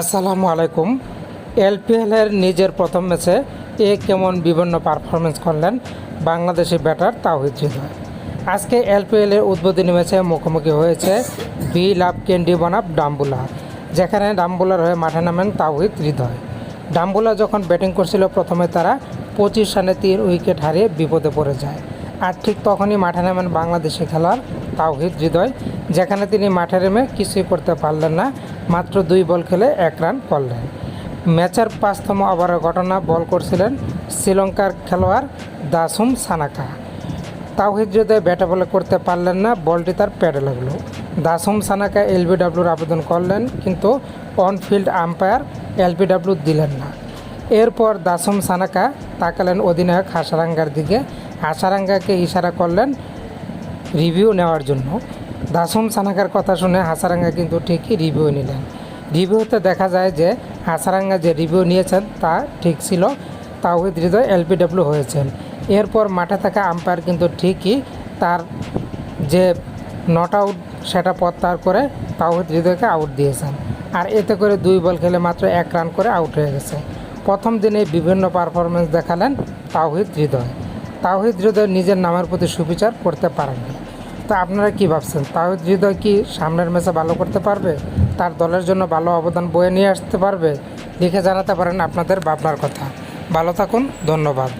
আসসালামু আলাইকুম। এলপিএলের নিজের প্রথম ম্যাচে এ কেমন বিভিন্ন পারফরমেন্স করলেন বাংলাদেশি ব্যাটার তাওহিদ হৃদয়। আজকে এলপিএলের উদ্বোধনী ম্যাচে মুখোমুখি হয়েছে বি লাভ ক্যান্ডি বনাম ডাম্বুলা, যেখানে ডাম্বুলার হয়ে মাঠে নামেন তাওহিদ হৃদয়। ডাম্বুলা যখন ব্যাটিং করছিল প্রথমে তারা পঁচিশ রানে তিন উইকেট হারিয়ে বিপদে পড়ে যায়, আর ঠিক তখনই মাঠে নামেন বাংলাদেশি খেলোয়াড় তাওহিদ হৃদয়, যেখানে তিনি মাঠে নেমে কিছুই করতে পারলেন না মাত্র দুই বল খেলে এক রান করলেন। ম্যাচের পাঁচতম ওভারের ঘটনা বল করছিলেন শ্রীলঙ্কার খেলোয়াড় দাসুম সানাকা। তাওহিদ হৃদয় ব্যাটে বলে করতে পারলেন না, বলটি তার প্যাডে লাগল। দাসুম সানাকা এলবিডাব্লিউর আবেদন করলেন, কিন্তু অনফিল্ড আম্পায়ার এলবিডাব্লিউ দিলেন না। এরপর দাসম সানাকা তাকালেন অধিনায়ক হাসারাঙ্গার দিকে। হাসারাঙ্গাকে ইশারা করলেন রিভিউ নেওয়ার জন্য। দাসম সানাকার কথা শুনে হাসারাঙ্গা কিন্তু ঠিকই রিভিউ নিলেন। রিভিউতে দেখা যায় যে হাসারাঙ্গা যে রিভিউ নিয়েছেন, তা ঠিক ছিল। তাওহিদ হৃদয় এলপিডব্লিউ হয়েছেন। এরপর মাঠে থাকা আম্পায়ার কিন্তু ঠিকই তার যে নট আউট সেটা প্রত্যাহার করে তাওহিদ হৃদয়কে আউট দিয়েছেন। আর এতে করে দুই বল খেলে মাত্র এক রান করে আউট হয়ে গেছে। প্রথম দিনে বিভিন্ন পারফরমেন্স দেখালেন তাওহিদ হৃদয়। তাওহিদ হৃদয় নিজের নামের প্রতি সুবিচার করতে পারেননি। তা আপনারা কি ভাবছেন? তাহিদ হৃদয় কি সামনের ম্যাচে ভালো করতে পারবে, তার দলের জন্য ভালো অবদান বয়ে নিয়ে আসতে পারবে লিখে জানাতে পারেন আপনাদের ভাবনার কথা। ভালো থাকুন, ধন্যবাদ।